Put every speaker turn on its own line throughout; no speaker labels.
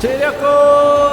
지렸고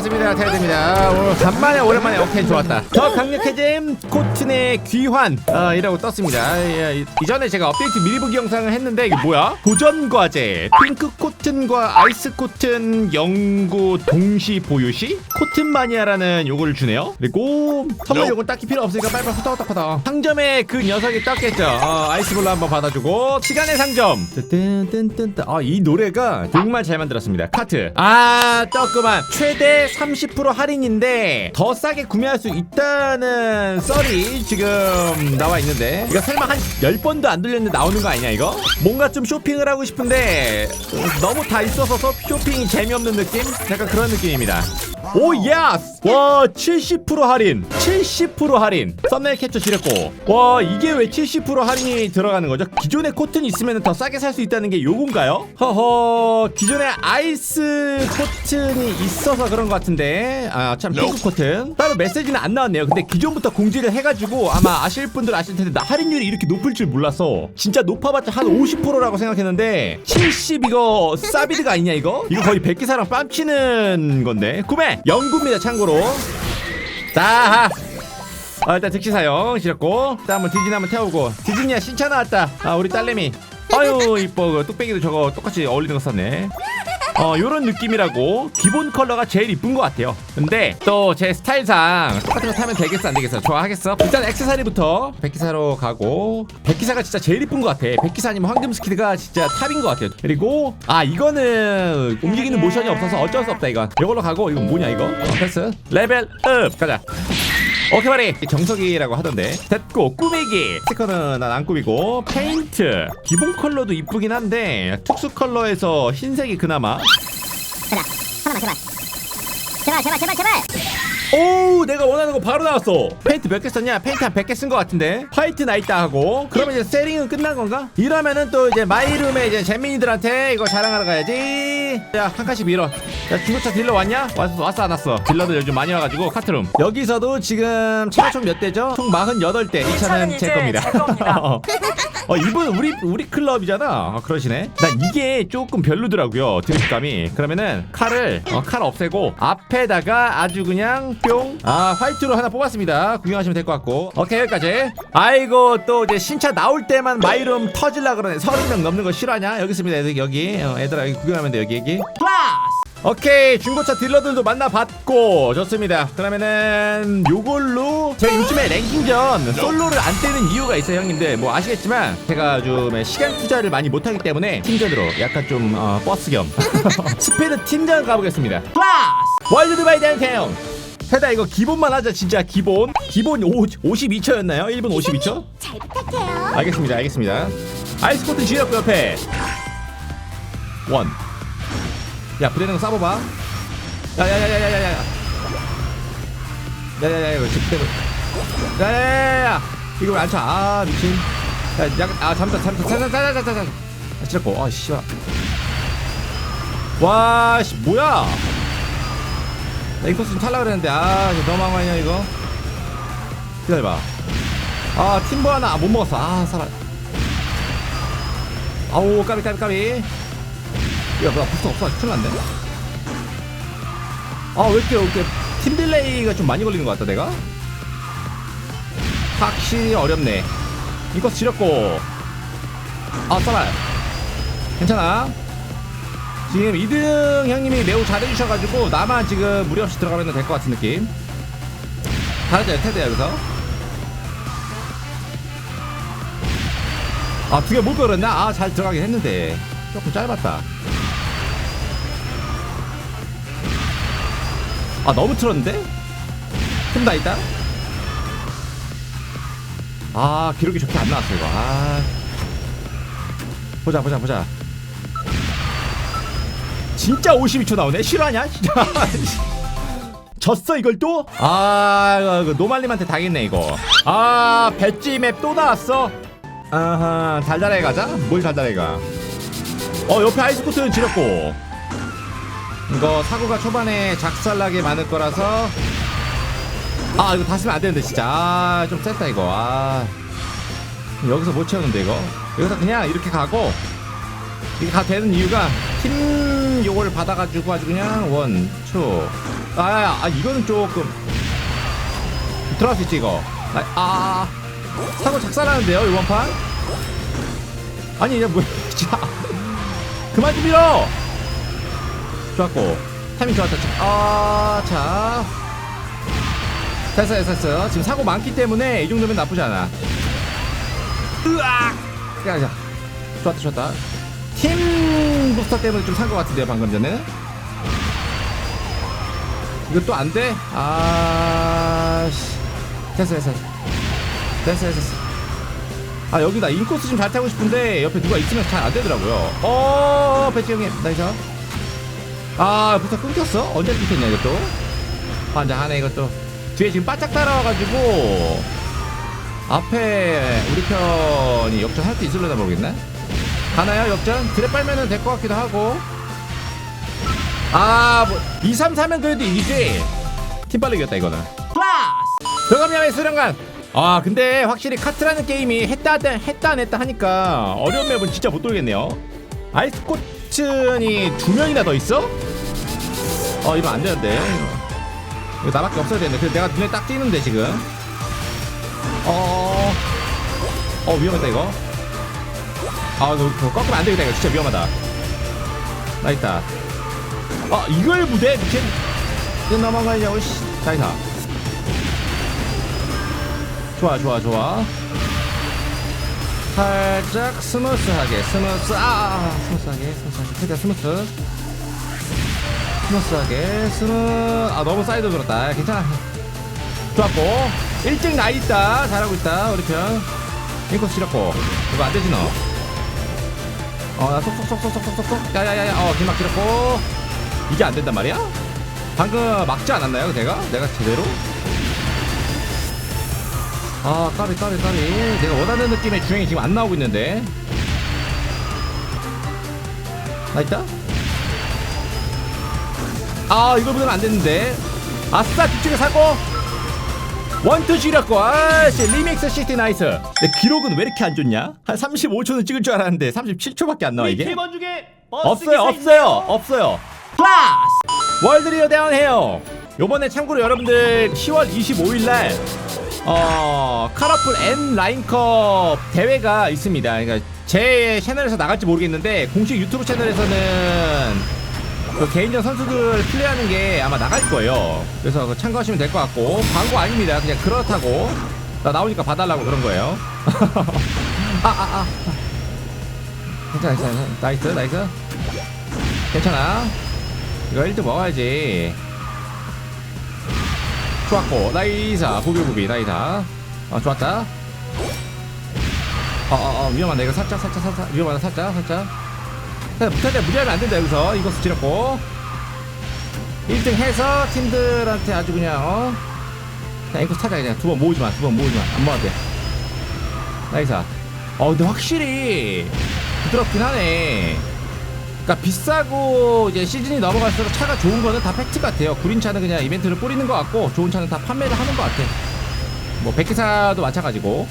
반갑습니다. 테드입니다. 오늘 간만에 오랜만에 오케이 좋았다. 더 강력해짐 코튼의 귀환 어, 이라고 떴습니다. 예, 이- 이전에 제가 업데이트 미리 보기 영상을 했는데 이게 뭐야? 도전 과제 핑크 코튼과 아이스 코튼 연구 동시 보유시? 코튼 마니아라는 요거를 주네요. 그리고 선물 요건 딱히 필요 없으니까 빨리빨리 후딱후딱 하다. 상점에 그 녀석이 떴겠죠. 어, 아이스볼로 한번 받아주고. 시간의 상점. 뜬뜬뜬뜬. 아이 노래가 정말 잘 만들었습니다. 카트. 아 조그만. 최대 30% 할인인데 더 싸게 구매할 수 있다는 썰이 지금 나와 있는데 이거 설마 한 10번도 안 돌렸는데 나오는 거 아니야 이거? 뭔가 좀 쇼핑을 하고 싶은데 어, 너무 다 있어서 쇼핑이 재미없는 느낌? 약간 그런 느낌입니다 오 예스 와70% 할인. 70% 할인. 썸네일 캡처 지렸고. 와 이게 왜 70% 할인이 들어가는 거죠? 기존에 코튼 있으면 더 싸게 살 수 있다는 게 요건가요? 허허 기존에 아이스 코튼이 있어서 그런 것 같은데. 아참 핑크 코튼. 따로 메시지는 안 나왔네요. 근데 기존부터 공지를 해가지고 아마 아실 분들 아실 텐데 나 할인율이 이렇게 높을 줄 몰랐어 진짜 높아봤자 한 50%라고 생각했는데 70 이거 사비드가 아니냐 이거? 이거 거의 백기사랑 뺨치는 건데. 구매 영구입니다 참고로. 자 아, 일단 즉시 사용 지렸고 일단 한번 디즈니 한번 태우고. 디즈니야 신차 나왔다. 아 우리 딸내미. 아유 이뻐. 그 뚝배기도 저거 똑같이 어울리는 거 샀네 어 요런 느낌이라고 기본 컬러가 제일 이쁜 것 같아요. 근데 또 제 스타일상 똑같은 거 타면 되겠어 안 되겠어? 좋아하겠어? 일단 액세서리부터 백기사로 가고 백기사가 진짜 제일 이쁜 것 같아. 백기사 아니면 황금스키드가 진짜 탑인 것 같아요. 그리고 아 이거는 움직이는 모션이 없어서 어쩔 수 없다 이건. 이걸로 가고 이건 뭐냐 이거? 어, 패스. 레벨 업! 가자 오케이 말이 정석이라고 하던데. 됐고 꾸미기. 스티커는 난 안 꾸미고 페인트. 기본 컬러도 이쁘긴 한데 특수 컬러에서 흰색이 그나마.
하나만 제발. 제발 제발 제발 제발
오 내가 원하는 거 바로 나왔어. 페인트 몇 개 썼냐? 페인트 한 100개 쓴거 같은데. 화이트 나 있다 하고. 그러면 이제 세링은 끝난 건가? 이러면은 또 이제 마이룸에 이제 재민이들한테 이거 자랑하러 가야지. 야한 칸씩 밀어. 야 중고차 딜러 왔냐? 왔어 왔어 안 왔어? 딜러들 요즘 많이 와가지고 카트룸. 여기서도 지금 차가 총 몇 대죠? 총 48대. 이 차는 제 겁니다.
제 겁니다.
어 이분 우리 우리 클럽이잖아. 아, 그러시네. 난 이게 조금 별로더라고요 드립감이. 그러면은 칼을 어, 칼 없애고 앞에다가 아주 그냥 뿅 아 화이트로 하나 뽑았습니다. 구경하시면 될 것 같고. 오케이 여기까지. 아이고 또 이제 신차 나올 때만 마이룸 터질라 그러네. 서른 명 넘는 거 싫어하냐? 여기 있습니다 여기 여기. 어, 얘들아 여기 구경하면 돼 여기 여기. 플러스! 오케이 중고차 딜러들도 만나봤고. 좋습니다. 그러면은 요걸로 제가 요즘에 랭킹전 솔로를 안 떼는 이유가 있어요 형님들. 뭐 아시겠지만 제가 요즘에 시간 투자를 많이 못하기 때문에 팀전으로 약간 좀 어, 버스 겸. 스피드 팀전 가보겠습니다. 플러스! 월드 디바이드 앤테온 세다 이거 기본만 하자 진짜 기본 기본 5, 52초였나요? 1분 52초?
잘 부탁해요
알겠습니다 알겠습니다 아이스코트 지렸고 옆에 원. 야 부대는 거 쏴봐봐 야야야야야야야 야야야 이거 지금 때문에 야야야야 이거 왜 안 차? 아 미친 야아 잠깐 잠깐 잠깐 잠깐 잠깐 잠깐 지렸고 아 씨발 와씨 뭐야 나 인코스 좀 탈라 그랬는데. 아 이거 너무 망하냐 이거? 기다려봐. 아 팀버 하나 못 먹었어. 아 살아. 아우 까비 까비 까비. 야 뭐야 부스터 없어? 큰일 났네. 아왜 이렇게 왜 이렇게 팀 딜레이가 좀 많이 걸리는 것 같다 내가? 확실히 어렵네. 인코스 지렸고. 아 살아 괜찮아 지금 2등 형님이 매우 잘해주셔가지고 나만 지금 무리 없이 들어가면 될 것 같은 느낌. 잘하죠 테드야 여기서. 아 두 개 못 걸었나? 아 잘 들어가긴 했는데. 조금 짧았다. 아 너무 틀었는데? 틈다 있다? 아 기록이 좋게 안 나왔어 이거. 아. 보자 보자 보자 진짜 52초 나오네. 실화냐? 진짜. 졌어 이걸 또? 아 이거, 이거 노말님한테 당했네 이거. 아 배지 맵 또 나왔어. 아하 달달해 가자. 뭘 달달해 가어 옆에 아이스코트는 지렸고. 이거 사고가 초반에 작살나게 많을 거라서. 아 이거 다 쓰면 안 되는데 진짜. 아좀 셌다 이거. 아. 여기서 못 채우는데 이거. 여기서 그냥 이렇게 가고 이게 다 되는 이유가 팀 요거를 받아가지고 아주 그냥 원, 투. 아, 아, 아 이거는 조금 들어갈 수 있지 이거. 아, 아 사고 작살나는데요 이번 판? 아니 이제 뭐야? 자, 그만 좀 밀어. 좋았고 타이밍 좋았다. 아, 자. 됐어, 됐어, 됐어. 지금 사고 많기 때문에 이 정도면 나쁘지 않아. 으악! 야, 자. 좋았다, 좋았다. 팀 부스터 때문에 좀 산 것 같은데요, 방금 전에. 이거 또 안 돼? 아, 씨. 됐어, 됐어. 됐어, 됐어. 아, 여기다 인코스 좀 잘 타고 싶은데 옆에 누가 있으면 잘 안 되더라고요. 어, 배치 형님, 나이스. 아, 부스터 끊겼어? 언제 끊겼냐, 이것도? 환장하네, 이것도. 뒤에 지금 바짝 따라와가지고, 앞에 우리 편이 역전할 수 있을려나 모르겠네? 가나요, 역전? 드랩 빨면은 될 것 같기도 하고. 아, 뭐, 2, 3, 4면 그래도 이기지? 팀 빨리 이겼다, 이거는. 플러스! 들어가면 수령관! 아, 근데 확실히 카트라는 게임이 했다, 안- 했다, 안 했다 하니까 어려운 맵은 진짜 못 돌겠네요. 아이스 코튼이 두 명이나 더 있어? 어, 이거 안 되는데. 이거 나밖에 없어야 되는데. 그래서 내가 눈에 딱 띄는데, 지금. 어, 어, 위험하다, 이거. 아, 이거, 이거 꺾으면 안 되겠다, 이거. 진짜 위험하다. 나 있다. 아, 이걸 무대? 미친. 이거 넘어가냐고, 씨. 자, 이사. 좋아, 좋아, 좋아. 살짝 스무스하게, 스무스, 아, 스무스하게, 스무스하게. 최대한 스무스. 스무스하게, 스무, 아, 너무 사이드 들었다. 괜찮아. 좋았고. 1등 나 있다. 잘하고 있다. 우리 편. 인코스 지렸고. 이거 안 되지, 너. 어, 나 쏙쏙쏙쏙쏙쏙쏙. 야야야야. 어, 길막 지렸고. 이게 안 된단 말이야? 방금 막지 않았나요, 내가? 내가 제대로? 아, 까비, 까비, 까비. 내가 원하는 느낌의 주행이 지금 안 나오고 있는데. 나 있다? 아, 이거 보면 안 됐는데. 아싸, 뒤쪽에 사고. 원투 지렸고 아씨 리믹스 시티 나이스. 내 기록은 왜 이렇게 안 좋냐? 한 35초는 찍을 줄 알았는데 37초밖에 안 나와 이게?
팀원 중에
없어요 없어요 없어요. 플러스! 월드리어 대원 해요. 요번에 참고로 여러분들 10월 25일날 어 카라풀 N 라인컵 대회가 있습니다. 그러니까 제 채널에서 나갈지 모르겠는데 공식 유튜브 채널에서는 그 개인전 선수들 플레이하는 게 아마 나갈 거예요. 그래서 그 참고하시면 될 것 같고 광고 아닙니다. 그냥 그렇다고 나 나오니까 봐달라고 그런 거예요. 아 아 아, 아. 괜찮아 괜찮아. 나이스 나이스. 괜찮아. 이거 1등 먹어야지. 좋았고 나이사 구비구비 나이사. 어 좋았다. 어 어 어 위험하네 이거 살짝 살짝 살짝 위험하다. 살짝 살짝 무탈대 무리하면 안 된다 여기서. 이거 스치렸고. 1등 해서 팀들한테 아주 그냥 어? 그냥 이거 타자 그냥. 두 번 모으지 마 두 번 모으지 마안 모아도 돼. 나이사 어 근데 확실히 부드럽긴 하네. 그러니까 비싸고 이제 시즌이 넘어갈수록 차가 좋은 거는 다 팩트 같아요. 구린 차는 그냥 이벤트를 뿌리는 것 같고 좋은 차는 다 판매를 하는 것 같아. 뭐 백기사도 마찬가지고.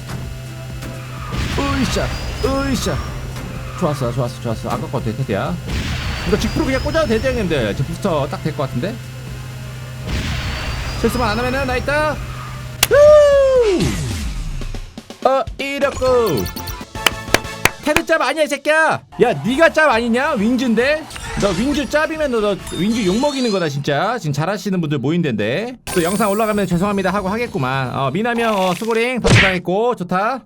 으이샤 으이샤 좋았어 좋았어 좋았어. 아까 거 같아 테디야 이거 직프로 그냥 꽂아도 되지 형님들 지금 부스터 딱 될 것 같은데? 실수만 안 하면은 나 있다. 후! 어 이렇고. 테드 짭 아니야 이 새끼야? 야 니가 짭 아니냐? 윙즈인데? 너 윙즈 짭이면 너, 너 윙즈 욕먹이는 거다 진짜. 지금 잘하시는 분들 모인덴데. 또 영상 올라가면 죄송합니다 하고 하겠구만. 어형 어, 수고링. 박수 당했고. 좋다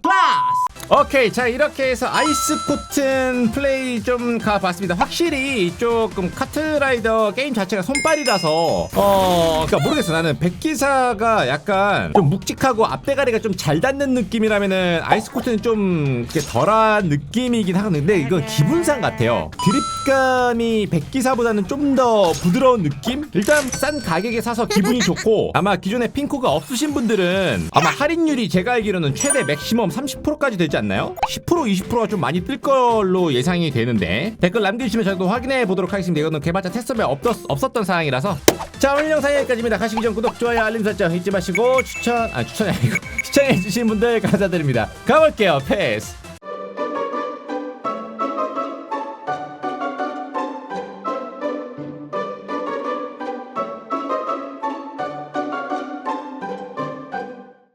오케이 자 이렇게 해서 아이스 코튼 플레이 좀 가봤습니다. 확실히 조금 카트라이더 게임 자체가 손빨이라서 어 그러니까 모르겠어. 나는 백기사가 약간 좀 묵직하고 앞대가리가 좀 잘 닿는 느낌이라면은 아이스 코트는 좀 덜한 느낌이긴 하는데 이건 기분상 같아요. 드립감이 백기사보다는 좀 더 부드러운 느낌? 일단 싼 가격에 사서 기분이 좋고 아마 기존에 핑코가 없으신 분들은 아마 할인율이 제가 알기로는 최대 맥시멈 30%까지 되지 않나요? 10% 20%가 좀 많이 뜰 걸로 예상이 되는데 댓글 남겨주시면 저도 확인해 보도록 하겠습니다. 이거는 개발자 테스트에 없었, 없었던 사항이라서 자 오늘 영상 여기까지입니다. 가시기 전 구독, 좋아요, 알림 설정 잊지 마시고 추천 아 추천이 아니고 시청해주신 분들 감사드립니다. 가볼게요. 패스